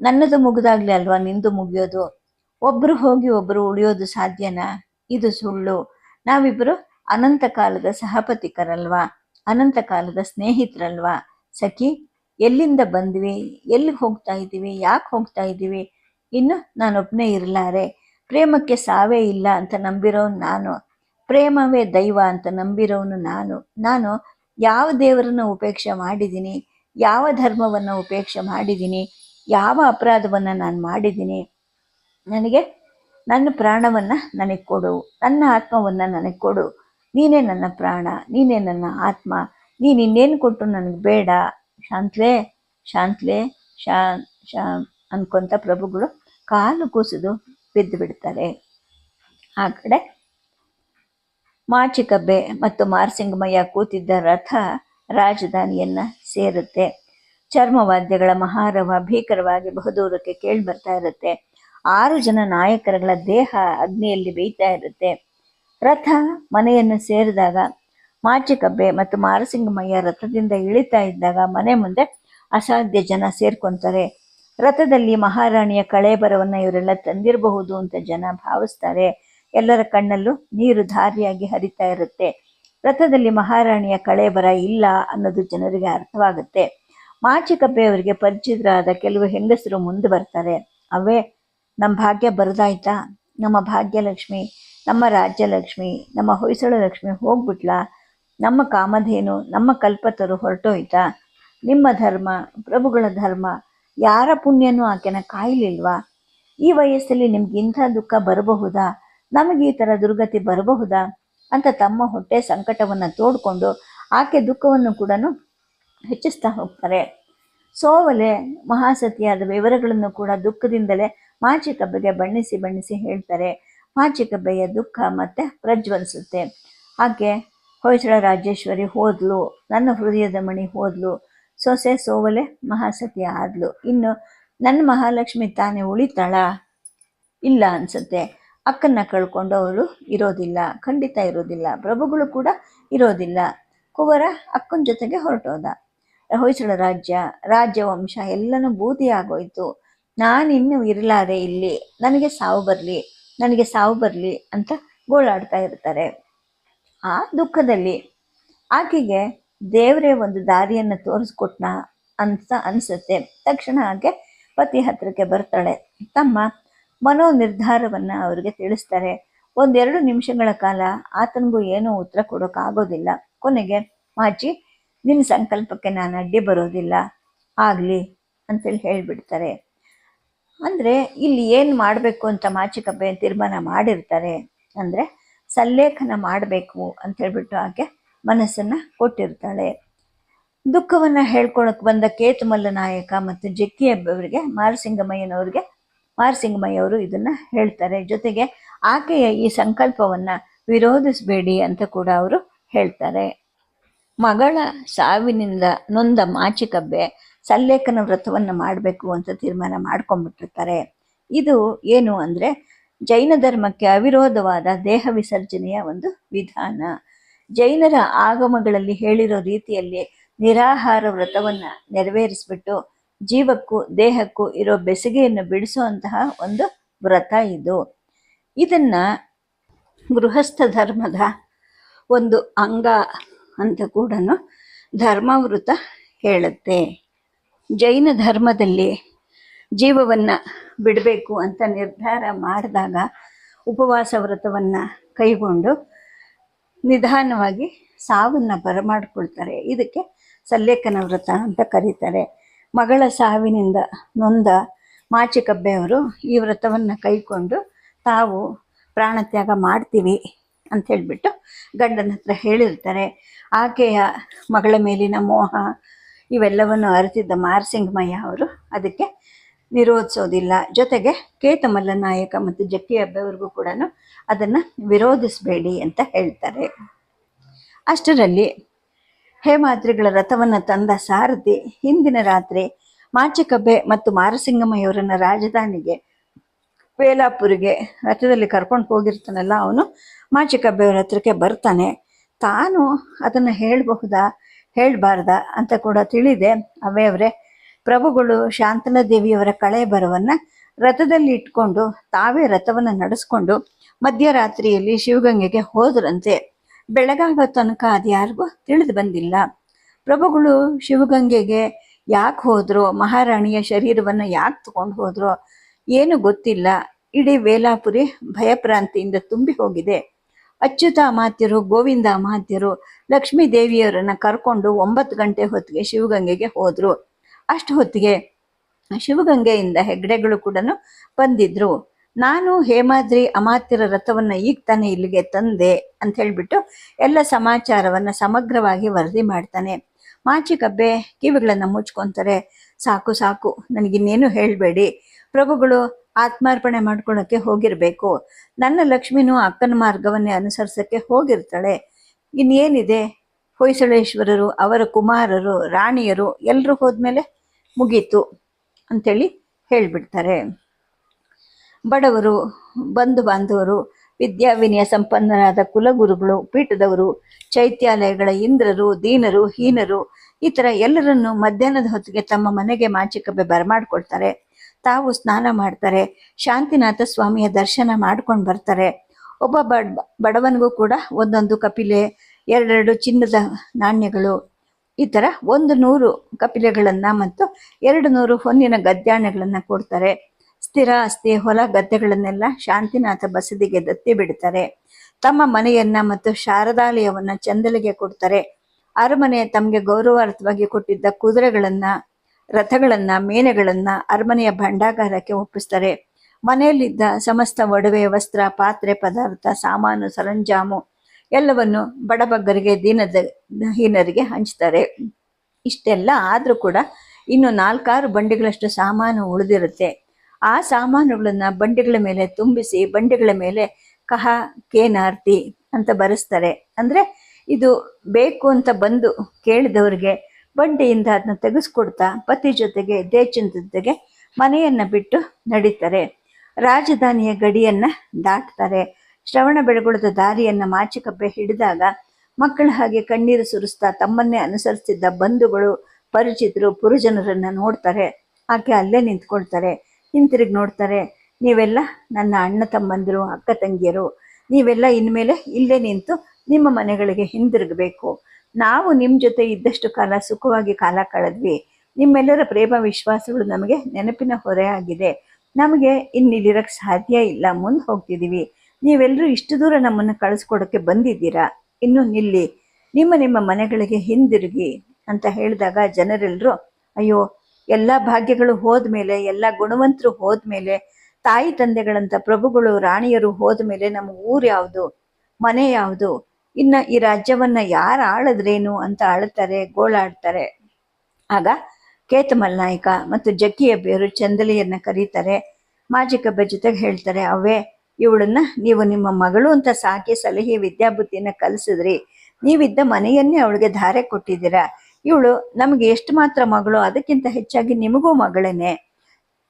ನನ್ನದು ಮುಗ್ದಾಗ್ಲಿ ಅಲ್ವಾ ನಿಂದು ಮುಗಿಯೋದು? ಒಬ್ರು ಹೋಗಿ ಒಬ್ರು ಉಳಿಯೋದು ಸಾಧ್ಯನಾ? ಇದು ಸುಳ್ಳು. ನಾವಿಬ್ಬರು ಅನಂತ ಕಾಲದ ಸಹಪತಿಕರಲ್ವಾ? ಅನಂತ ಕಾಲದ ಸ್ನೇಹಿತರಲ್ವಾ? ಸಖಿ ಎಲ್ಲಿಂದ ಬಂದ್ವಿ, ಎಲ್ಲಿಗೆ ಹೋಗ್ತಾ ಇದ್ದೀವಿ, ಯಾಕೆ ಹೋಗ್ತಾ ಇದ್ದೀವಿ, ಇನ್ನು ನಾನೊಬ್ಬನೇ ಇರಲಾರೆ. ಪ್ರೇಮಕ್ಕೆ ಸಾವೇ ಇಲ್ಲ ಅಂತ ನಂಬಿರೋನು ನಾನು. ಪ್ರೇಮವೇ ದೈವ ಅಂತ ನಂಬಿರೋನು ನಾನು. ನಾನು ಯಾವ ದೇವರನ್ನು ಉಪೇಕ್ಷೆ ಮಾಡಿದ್ದೀನಿ, ಯಾವ ಧರ್ಮವನ್ನು ಉಪೇಕ್ಷೆ ಮಾಡಿದ್ದೀನಿ, ಯಾವ ಅಪರಾಧವನ್ನು ನಾನು ಮಾಡಿದ್ದೀನಿ, ನನಗೆ ನನ್ನ ಪ್ರಾಣವನ್ನು ನನಗೆ ಕೊಡು, ನನ್ನ ಆತ್ಮವನ್ನು ನನಗೆ ಕೊಡು. ನೀನೇ ನನ್ನ ಪ್ರಾಣ, ನೀನೇ ನನ್ನ ಆತ್ಮ, ನೀನು ಇನ್ನೇನು ಕೊಟ್ಟು ನನಗೆ ಬೇಡ. ಶಾಂತ್ಲೆ ಶಾಂತ್ಲೆ, ಶಾ ಶಾ ಅನ್ಕೊಂತ ಪ್ರಭುಗಳು ಕಾಲು ಕೂಸಿದು ಬಿದ್ದು ಬಿಡ್ತಾರೆ. ಆ ಕಡೆ ಮಾಚಿಕಬ್ಬೆ ಮತ್ತು ಮಾರ್ಸಿಂಗಮಯ್ಯ ಕೂತಿದ್ದ ರಥ ರಾಜಧಾನಿಯನ್ನ ಸೇರುತ್ತೆ. ಚರ್ಮವಾದ್ಯಗಳ ಮಹಾರವ ಭೀಕರವಾಗಿ ಬಹುದೂರಕ್ಕೆ ಕೇಳಿ ಬರ್ತಾ ಇರುತ್ತೆ. ಆರು ಜನ ನಾಯಕರುಗಳ ದೇಹ ಅಗ್ನಿಯಲ್ಲಿ ಬೇಯ್ತಾ ಇರುತ್ತೆ. ರಥ ಮನೆಯನ್ನು ಸೇರಿದಾಗ ಮಾಚಿಕಬ್ಬೆ ಮತ್ತು ಮಾರಸಿಂಗಮಯ್ಯ ರಥದಿಂದ ಇಳಿತಾ ಇದ್ದಾಗ ಮನೆ ಮುಂದೆ ಅಸಾಧ್ಯ ಜನ ಸೇರ್ಕೊಂತಾರೆ. ರಥದಲ್ಲಿ ಮಹಾರಾಣಿಯ ಕಳೇಬರವನ್ನ ಇವರೆಲ್ಲ ತಂದಿರಬಹುದು ಅಂತ ಜನ ಭಾವಿಸ್ತಾರೆ. ಎಲ್ಲರ ಕಣ್ಣಲ್ಲೂ ನೀರು ಧಾರಿಯಾಗಿ ಹರಿತಾ ಇರುತ್ತೆ. ರಥದಲ್ಲಿ ಮಹಾರಾಣಿಯ ಕಳೇಬರ ಇಲ್ಲ ಅನ್ನೋದು ಜನರಿಗೆ ಅರ್ಥವಾಗುತ್ತೆ. ಮಾಚಿಕಬ್ಬೆಯವರಿಗೆ ಪರಿಚಿತರಾದ ಕೆಲವು ಹೆಂಗಸರು ಮುಂದೆ ಬರ್ತಾರೆ. ಅವೇ ನಮ್ಮ ಭಾಗ್ಯ ಬರದಾಯ್ತಾ? ನಮ್ಮ ಭಾಗ್ಯಲಕ್ಷ್ಮಿ, ನಮ್ಮ ರಾಜ್ಯಲಕ್ಷ್ಮಿ, ನಮ್ಮ ಹೊಯ್ಸಳ ಲಕ್ಷ್ಮಿ ಹೋಗ್ಬಿಟ್ಲಾ? ನಮ್ಮ ಕಾಮಧೇನು, ನಮ್ಮ ಕಲ್ಪತರು ಹೊರಟೋಯ್ತಾ. ನಿಮ್ಮ ಧರ್ಮ, ಪ್ರಭುಗಳ ಧರ್ಮ, ಯಾರ ಪುಣ್ಯನೂ ಆಕೆನ ಕಾಯಲಿಲ್ವಾ? ಈ ವಯಸ್ಸಲ್ಲಿ ನಿಮ್ಗೆ ಇಂಥ ದುಃಖ ಬರಬಹುದಾ? ನಮಗೆ ಈ ಥರ ದುರ್ಗತಿ ಬರಬಹುದಾ? ಅಂತ ತಮ್ಮ ಹೊಟ್ಟೆ ಸಂಕಟವನ್ನು ತೋಡಿಕೊಂಡು ಆಕೆ ದುಃಖವನ್ನು ಕೂಡ ಹೆಚ್ಚಿಸ್ತಾ ಹೋಗ್ತಾರೆ. ಸೋವಲೆ, ಮಹಾಸತಿಯಾದ ವಿವರಗಳನ್ನು ಕೂಡ ದುಃಖದಿಂದಲೇ ಮಾಚಿಕಬ್ಬೆಗೆ ಬಣ್ಣಿಸಿ ಬಣ್ಣಿಸಿ ಹೇಳ್ತಾರೆ. ಮಾಚಿಕಬ್ಬೆಯ ದುಃಖ ಮತ್ತೆ ಪ್ರಜ್ವಲಿಸುತ್ತೆ. ಆಕೆ ಹೊಯ್ಸಳ ರಾಜೇಶ್ವರಿ ಹೋದ್ಲು, ನನ್ನ ಹೃದಯದ ಮಣಿ ಹೋದ್ಲು, ಸೊಸೆ ಸೋವಲೆ ಮಹಾಸತಿ ಆದ್ಲು. ಇನ್ನು ನನ್ನ ಮಹಾಲಕ್ಷ್ಮಿ ತಾನೇ ಉಳಿತಾಳ? ಇಲ್ಲ ಅನ್ಸುತ್ತೆ. ಅಕ್ಕನ್ನ ಕಳ್ಕೊಂಡು ಅವಳು ಇರೋದಿಲ್ಲ. ಖಂಡಿತ ಇರೋದಿಲ್ಲ. ಪ್ರಭುಗಳು ಕೂಡ ಇರೋದಿಲ್ಲ. ಕುವರ ಅಕ್ಕನ ಜೊತೆಗೆ ಹೊರಟೋದ. ಹೊಯ್ಸಳ ರಾಜ್ಯ ರಾಜ್ಯವಂಶ ಎಲ್ಲನೂ ಬೂದಿ ಆಗೋಯ್ತು. ನಾನಿನ್ನು ಇರಲಾರೆ ಇಲ್ಲಿ. ನನಗೆ ಸಾವು ಬರಲಿ, ನನಗೆ ಸಾವು ಬರಲಿ ಅಂತ ಗೋಳಾಡ್ತಾ ಇರ್ತಾರೆ. ಆ ದುಃಖದಲ್ಲಿ ಆಕೆಗೆ ದೇವರೇ ಒಂದು ದಾರಿಯನ್ನು ತೋರಿಸ್ಕೊಟ್ನ ಅಂತ ಅನಿಸುತ್ತೆ. ತಕ್ಷಣ ಆಕೆ ಪತಿ ಹತ್ರಕ್ಕೆ ಬರ್ತಾಳೆ. ತಮ್ಮ ಮನೋ ನಿರ್ಧಾರವನ್ನು ಅವರಿಗೆ ತಿಳಿಸ್ತಾರೆ. ಒಂದೆರಡು ನಿಮಿಷಗಳ ಕಾಲ ಆತನಿಗೂ ಏನೂ ಉತ್ತರ ಕೊಡೋಕ್ಕಾಗೋದಿಲ್ಲ ಕೊನೆಗೆ, ಮಾಚಿ ನಿನ್ನ ಸಂಕಲ್ಪಕ್ಕೆ ನಾನು ಅಡ್ಡಿ ಬರೋದಿಲ್ಲ. ಆಗಲಿ, ಅಂತೇಳಿ ಹೇಳಿಬಿಡ್ತಾರೆ. ಅಂದರೆ, ಇಲ್ಲಿ ಏನು ಮಾಡಬೇಕು ಅಂತ ಮಾಚಿಕಬ್ಬೆ ತೀರ್ಮಾನ ಮಾಡಿರ್ತಾರೆ. ಅಂದರೆ ಸಲ್ಲೇಖನ ಮಾಡಬೇಕು ಅಂತ ಹೇಳ್ಬಿಟ್ಟು ಆಕೆ ಮನಸ್ಸನ್ನ ಕೊಟ್ಟಿರ್ತಾಳೆ. ದುಃಖವನ್ನ ಹೇಳ್ಕೊಳಕ್ ಬಂದ ಕೇತುಮಲ್ಲ ನಾಯಕ ಮತ್ತು ಜಕ್ಕಿ ಹಬ್ಬವರಿಗೆ, ಮಾರಸಿಂಗಮಯ್ಯನವ್ರಿಗೆ, ಮಾರಸಿಂಗಮಯ್ಯವರು ಇದನ್ನ ಹೇಳ್ತಾರೆ. ಜೊತೆಗೆ ಆಕೆಯ ಈ ಸಂಕಲ್ಪವನ್ನ ವಿರೋಧಿಸಬೇಡಿ ಅಂತ ಕೂಡ ಅವರು ಹೇಳ್ತಾರೆ. ಮಗಳ ಸಾವಿನಿಂದ ನೊಂದ ಮಾಚಿಕಬ್ಬೆ ಸಲ್ಲೇಖನ ವ್ರತವನ್ನು ಮಾಡಬೇಕು ಅಂತ ತೀರ್ಮಾನ ಮಾಡ್ಕೊಂಡ್ಬಿಟ್ಟಿರ್ತಾರೆ. ಇದು ಏನು ಅಂದರೆ ಜೈನ ಧರ್ಮಕ್ಕೆ ಅವಿರೋಧವಾದ ದೇಹ ವಿಸರ್ಜನೆಯ ಒಂದು ವಿಧಾನ. ಜೈನರ ಆಗಮಗಳಲ್ಲಿ ಹೇಳಿರೋ ರೀತಿಯಲ್ಲಿ ನಿರಾಹಾರ ವ್ರತವನ್ನು ನೆರವೇರಿಸ್ಬಿಟ್ಟು ಜೀವಕ್ಕೂ ದೇಹಕ್ಕೂ ಇರೋ ಬೆಸುಗೆಯನ್ನು ಬಿಡಿಸುವಂತಹ ಒಂದು ವ್ರತ ಇದು. ಇದನ್ನ ಗೃಹಸ್ಥ ಧರ್ಮದ ಒಂದು ಅಂಗ ಅಂತ ಕೂಡ ಧರ್ಮವೃತ ಹೇಳುತ್ತೆ. ಜೈನ ಧರ್ಮದಲ್ಲಿ ಜೀವವನ್ನು ಬಿಡಬೇಕು ಅಂತ ನಿರ್ಧಾರ ಮಾಡಿದಾಗ ಉಪವಾಸ ವ್ರತವನ್ನು ಕೈಗೊಂಡು ನಿಧಾನವಾಗಿ ಸಾವನ್ನು ಬರಮಾಡ್ಕೊಳ್ತಾರೆ. ಇದಕ್ಕೆ ಸಲ್ಲೇಖನ ವ್ರತ ಅಂತ ಕರೀತಾರೆ. ಮಗಳ ಸಾವಿನಿಂದ ನೊಂದ ಮಾಚಿಕಬ್ಬೆಯವರು ಈ ವ್ರತವನ್ನು ಕೈಕೊಂಡು ತಾವು ಪ್ರಾಣತ್ಯಾಗ ಮಾಡ್ತೀವಿ ಅಂತ ಹೇಳಿಬಿಟ್ಟು ಗಂಡನ ಹತ್ರ ಹೇಳಿರ್ತಾರೆ. ಆಕೆಯ ಮಗಳ ಮೇಲಿನ ಮೋಹ ಇವೆಲ್ಲವನ್ನು ಅರಿತಿದ್ದ ಮಾರಸಿಂಗಮಯ್ಯ ಅವರು ಅದಕ್ಕೆ ವಿರೋಧಿಸೋದಿಲ್ಲ ಜೊತೆಗೆ ಕೇತಮಲ್ಲ ನಾಯಕ ಮತ್ತು ಜಕ್ಕಿ ಹಬ್ಬವ್ರಿಗೂ ಕೂಡ ಅದನ್ನು ವಿರೋಧಿಸಬೇಡಿ ಅಂತ ಹೇಳ್ತಾರೆ. ಅಷ್ಟರಲ್ಲಿ ಹೇಮಾದ್ರಿಗಳ ರಥವನ್ನು ತಂದ ಸಾರಥಿ ಹಿಂದಿನ ರಾತ್ರಿ ಮಾಚಿಕಬ್ಬೆ ಮತ್ತು ಮಾರಸಿಂಗಮ್ಮಯ್ಯವರನ್ನ ರಾಜಧಾನಿಗೆ ವೇಲಾಪುರಿಗೆ ರಥದಲ್ಲಿ ಕರ್ಕೊಂಡು ಹೋಗಿರ್ತಾನಲ್ಲ ಅವನು ಮಾಚಿಕಬ್ಬೆಯವರ ಹತ್ರಕ್ಕೆ ಬರ್ತಾನೆ. ತಾನು ಅದನ್ನು ಹೇಳಬಹುದಾ? ಹೇಳಬಾರ್ದ ಅಂತ ಕೂಡ ತಿಳಿದೆ. ಅವೇ ಪ್ರಭುಗಳು ಶಾಂತಲ ದೇವಿಯವರ ಕಳೆ ಬರವನ್ನ ರಥದಲ್ಲಿ ಇಟ್ಕೊಂಡು ತಾವೇ ರಥವನ್ನು ನಡೆಸ್ಕೊಂಡು ಮಧ್ಯರಾತ್ರಿಯಲ್ಲಿ ಶಿವಗಂಗೆಗೆ ಹೋದ್ರಂತೆ. ಬೆಳಗಾಗೋ ತನಕ ಅದ್ಯಾರಿಗೂ ತಿಳಿದು ಬಂದಿಲ್ಲ. ಪ್ರಭುಗಳು ಶಿವಗಂಗೆಗೆ ಯಾಕೆ ಹೋದ್ರು, ಮಹಾರಾಣಿಯ ಶರೀರವನ್ನು ಯಾಕೆ ತಗೊಂಡು ಹೋದ್ರು ಏನು ಗೊತ್ತಿಲ್ಲ. ಇಡೀ ವೇಲಾಪುರಿ ಭಯಪ್ರಾಂತಿಯಿಂದ ತುಂಬಿ ಹೋಗಿದೆ. ಅಚ್ಯುತ ಅಮಾತ್ಯರು, ಗೋವಿಂದ ಅಮಾತ್ಯರು, ಲಕ್ಷ್ಮೀ ದೇವಿಯವರನ್ನ ಕರ್ಕೊಂಡು ಒಂಬತ್ತು ಗಂಟೆ ಹೊತ್ತಿಗೆ ಶಿವಗಂಗೆಗೆ ಹೋದ್ರು. ಅಷ್ಟು ಹೊತ್ತಿಗೆ ಶಿವಗಂಗೆಯಿಂದ ಹೆಗ್ಡೆಗಳು ಕೂಡ ಬಂದಿದ್ರು. ನಾನು, ಹೇಮಾದ್ರಿ ಅಮಾತ್ಯರ ರಥವನ್ನ ಈಗ ತಾನೇ ಇಲ್ಲಿಗೆ ತಂದೆ ಅಂತ ಹೇಳಿಬಿಟ್ಟು ಎಲ್ಲ ಸಮಾಚಾರವನ್ನ ಸಮಗ್ರವಾಗಿ ವರದಿ ಮಾಡ್ತಾನೆ. ಮಾಚಿಕಬ್ಬೆ ಕಿವಿಗಳನ್ನು ಮುಚ್ಕೊತಾರೆ. ಸಾಕು ಸಾಕು ನನಗಿನ್ನೇನು ಹೇಳಬೇಡಿ. ಪ್ರಭುಗಳು ಆತ್ಮಾರ್ಪಣೆ ಮಾಡ್ಕೊಳ್ಳೋಕೆ ಹೋಗಿರಬೇಕು. ನನ್ನ ಲಕ್ಷ್ಮಿನೂ ಅಕ್ಕನ ಮಾರ್ಗವನ್ನೇ ಅನುಸರಿಸಕ್ಕೆ ಹೋಗಿರ್ತಾಳೆ. ಇನ್ನೇನಿದೆ? ಹೊಯ್ಸಳೇಶ್ವರರು, ಅವರ ಕುಮಾರರು, ರಾಣಿಯರು ಎಲ್ಲರೂ ಹೋದ್ಮೇಲೆ ಮುಗೀತು ಅಂಥೇಳಿ ಹೇಳಿಬಿಡ್ತಾರೆ. ಬಡವರು, ಬಂಧು ಬಾಂಧವರು, ವಿದ್ಯಾವಿನಯ ಸಂಪನ್ನರಾದ ಕುಲಗುರುಗಳು, ಪೀಠದವರು, ಚೈತ್ಯಾಲಯಗಳ ಇಂದ್ರರು, ದೀನರು, ಹೀನರು, ಈ ಥರ ಎಲ್ಲರನ್ನು ಮಧ್ಯಾಹ್ನದ ಹೊತ್ತಿಗೆ ತಮ್ಮ ಮನೆಗೆ ಮಾಚಿಕಬ್ಬೆ ಬರಮಾಡ್ಕೊಳ್ತಾರೆ ತಾವು ಸ್ನಾನ ಮಾಡ್ತಾರೆ, ಶಾಂತಿನಾಥ ಸ್ವಾಮಿಯ ದರ್ಶನ ಮಾಡ್ಕೊಂಡು ಬರ್ತಾರೆ. ಒಬ್ಬ ಬಡ, ಬಡವನಿಗೂ ಕೂಡ ಒಂದೊಂದು ಕಪಿಲೆ, ಎರಡೆರಡು ಚಿನ್ನದ ನಾಣ್ಯಗಳು ಈ ಥರ ಒಂದು ನೂರು ಕಪಿಲೆಗಳನ್ನ ಮತ್ತು ಎರಡು ನೂರು ಹೊನ್ನಿನ ಗದ್ಯಾಣಗಳನ್ನು ಕೊಡ್ತಾರೆ. ಸ್ಥಿರ ಆಸ್ತಿ ಹೊಲ ಗದ್ದೆಗಳನ್ನೆಲ್ಲ ಶಾಂತಿನಾಥ ಬಸದಿಗೆ ದತ್ತಿ ಬಿಡ್ತಾರೆ. ತಮ್ಮ ಮನೆಯನ್ನ ಮತ್ತು ಶಾರದಾಲಯವನ್ನ ಚಂದಲಿಗೆ ಕೊಡ್ತಾರೆ. ಅರಮನೆ ತಮಗೆ ಗೌರವಾರ್ಥವಾಗಿ ಕೊಟ್ಟಿದ್ದ ಕುದುರೆಗಳನ್ನ, ರಥಗಳನ್ನ, ಮೇನೆಗಳನ್ನ ಅರಮನೆಯ ಭಂಡಾಗಾರಕ್ಕೆ ಒಪ್ಪಿಸ್ತಾರೆ. ಮನೆಯಲ್ಲಿದ್ದ ಸಮಸ್ತ ಒಡವೆ, ವಸ್ತ್ರ, ಪಾತ್ರೆ, ಪದಾರ್ಥ, ಸಾಮಾನು, ಸರಂಜಾಮು ಎಲ್ಲವನ್ನು ಬಡಬಗ್ಗರಿಗೆ, ದೀನದ ಹೀನರಿಗೆ ಹಂಚ್ತಾರೆ. ಇಷ್ಟೆಲ್ಲ ಆದರೂ ಕೂಡ ಇನ್ನು ನಾಲ್ಕಾರು ಬಂಡಿಗಳಷ್ಟು ಸಾಮಾನು ಉಳಿದಿರುತ್ತೆ. ಆ ಸಾಮಾನುಗಳನ್ನು ಬಂಡಿಗಳ ಮೇಲೆ ತುಂಬಿಸಿ, ಬಂಡಿಗಳ ಮೇಲೆ ಕಹ ಕೇನಾರ್ತಿ ಅಂತ ಬರೆಸ್ತಾರೆ. ಅಂದರೆ ಇದು ಬೇಕು ಅಂತ ಬಂದು ಕೇಳಿದವ್ರಿಗೆ ಬಂಡಿಯಿಂದ ಅದನ್ನ ತೆಗೆಸ್ಕೊಡ್ತಾ ಪತಿ ಜೊತೆಗೆ ದೇಚಿನ ಜೊತೆಗೆ ಮನೆಯನ್ನು ಬಿಟ್ಟು ನಡೀತಾರೆ. ರಾಜಧಾನಿಯ ಗಡಿಯನ್ನು ದಾಟ್ತಾರೆ. ಶ್ರವಣ ಬೆಳಗೊಳದ ದಾರಿಯನ್ನ ಮಾಚಿಕಬ್ಬೆ ಹಿಡಿದಾಗ ಮಕ್ಕಳ ಹಾಗೆ ಕಣ್ಣೀರು ಸುರಿಸ್ತಾ ತಮ್ಮನ್ನೇ ಅನುಸರಿಸ್ತಿದ್ದ ಬಂಧುಗಳು, ಪರಿಚಿತರು ಪುರುಜನರನ್ನ ನೋಡ್ತಾರೆ. ಆಕೆ ಅಲ್ಲೇ ನಿಂತ್ಕೊಳ್ತಾರೆ. ಹಿಂತಿರುಗಿ ನೋಡ್ತಾರೆ. ನೀವೆಲ್ಲ ನನ್ನ ಅಣ್ಣ ತಮ್ಮಂದಿರು, ಅಕ್ಕ ತಂಗಿಯರು. ನೀವೆಲ್ಲ ಇನ್ಮೇಲೆ ಇಲ್ಲೇ ನಿಂತು ನಿಮ್ಮ ಮನೆಗಳಿಗೆ ಹಿಂದಿರುಗಬೇಕು. ನಾವು ನಿಮ್ಮ ಜೊತೆ ಇದ್ದಷ್ಟು ಕಾಲ ಸುಖವಾಗಿ ಕಾಲ ಕಳೆದ್ವಿ. ನಿಮ್ಮೆಲ್ಲರ ಪ್ರೇಮ ವಿಶ್ವಾಸಗಳು ನಮಗೆ ನೆನಪಿನ ಹೊರೆಯಾಗಿದೆ. ನಮಗೆ ಇನ್ನಿಲ್ಲಿರಕ್ಕೆ ಸಾಧ್ಯ ಇಲ್ಲ. ಮುಂದೆ ಹೋಗ್ತಿದ್ದೀವಿ ನೀವೆಲ್ಲರೂ ಇಷ್ಟು ದೂರ ನಮ್ಮನ್ನು ಕಳಿಸ್ಕೊಡೋಕ್ಕೆ ಬಂದಿದ್ದೀರಾ? ಇನ್ನು ನಿಲ್ಲಿ, ನಿಮ್ಮ ನಿಮ್ಮ ಮನೆಗಳಿಗೆ ಹಿಂದಿರುಗಿ ಅಂತ ಹೇಳಿದಾಗ ಜನರೆಲ್ಲರೂ ಅಯ್ಯೋ, ಎಲ್ಲ ಭಾಗ್ಯಗಳು ಹೋದ್ಮೇಲೆ, ಎಲ್ಲ ಗುಣವಂತರು ಹೋದ್ಮೇಲೆ, ತಾಯಿ ತಂದೆಗಳಂತ ಪ್ರಭುಗಳು, ರಾಣಿಯರು ಹೋದ್ಮೇಲೆ ನಮ್ಮ ಊರು ಯಾವುದು, ಮನೆ ಯಾವುದು, ಇನ್ನ ಈ ರಾಜ್ಯವನ್ನ ಯಾರು ಆಳದ್ರೇನು ಅಂತ ಆಳ್ತಾರೆ, ಗೋಳಾಡ್ತಾರೆ. ಆಗ ಕೇತಮಲ್ ನಾಯಕ ಮತ್ತು ಬೇರು ಚಂದಲಿಯನ್ನ ಕರೀತಾರೆ, ಮಾಜಿಕಬ್ಬ ಜೊತೆಗೆ ಹೇಳ್ತಾರೆ, ಅವೇ ಇವಳನ್ನ ನೀವು ನಿಮ್ಮ ಮಗಳು ಅಂತ ಸಾಕಿ ಸಲಹೆ ವಿದ್ಯಾಬುದ್ಧಿನ ಕಲಿಸಿದ್ರಿ. ನೀವಿದ್ದ ಮನೆಯನ್ನೇ ಅವಳಿಗೆ ಧಾರೆ ಕೊಟ್ಟಿದ್ದೀರಾ. ಇವಳು ನಮಗೆ ಎಷ್ಟು ಮಾತ್ರ ಮಗಳು, ಅದಕ್ಕಿಂತ ಹೆಚ್ಚಾಗಿ ನಿಮಗೂ ಮಗಳೇನೆ.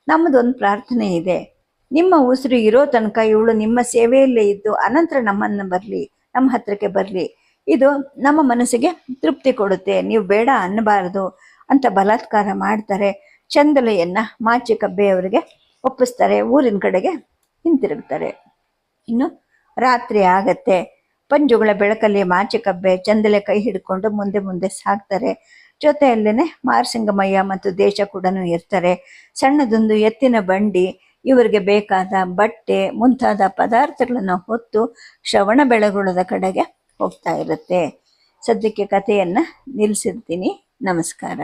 ನಮ್ಮದೊಂದು ಪ್ರಾರ್ಥನೆ ಇದೆ. ನಿಮ್ಮ ಉಸಿರು ಇರೋ ತನಕ ಇವಳು ನಿಮ್ಮ ಸೇವೆಯಲ್ಲೇ ಇದ್ದು ಅನಂತರ ನಮ್ಮನ್ನ ಬರಲಿ, ನಮ್ಮ ಹತ್ರಕ್ಕೆ ಬರಲಿ. ಇದು ನಮ್ಮ ಮನಸ್ಸಿಗೆ ತೃಪ್ತಿ ಕೊಡುತ್ತೆ. ನೀವು ಬೇಡ ಅನ್ನಬಾರದು ಅಂತ ಬಲಾತ್ಕಾರ ಮಾಡ್ತಾರೆ. ಚಂದಲೆಯನ್ನ ಮಾಚಿ ಕಬ್ಬೆಯವರಿಗೆ ಒಪ್ಪಿಸ್ತಾರೆ. ಊರಿನ ಕಡೆಗೆ ಹಿಂತಿರುಗ್ತಾರೆ ಇನ್ನು ರಾತ್ರಿ ಆಗತ್ತೆ. ಪಂಜುಗಳ ಬೆಳಕಲ್ಲಿ ಮಾಚಿ ಕಬ್ಬೆ ಚಂದಲೆ ಕೈ ಹಿಡ್ಕೊಂಡು ಮುಂದೆ ಮುಂದೆ ಸಾಕ್ತಾರೆ ಜೊತೆಯಲ್ಲೇ ಮಾರಸಿಂಗಮಯ್ಯ ಮತ್ತು ದೇಶ ಕೂಡ ಇರ್ತಾರೆ. ಸಣ್ಣದೊಂದು ಎತ್ತಿನ ಬಂಡಿ, ಇವರಿಗೆ ಬೇಕಾದ ಬಟ್ಟೆ, ಮುಂತಾದ ಪದಾರ್ಥಗಳನ್ನು ಹೊತ್ತು ಶ್ರವಣ ಬೆಳಗುಳದ ಕಡೆಗೆ ಹೋಗ್ತಾ ಇರುತ್ತೆ. ಸದ್ಯಕ್ಕೆ ಕಥೆಯನ್ನು ನಿಲ್ಲಿಸಿರ್ತೀನಿ ನಮಸ್ಕಾರ.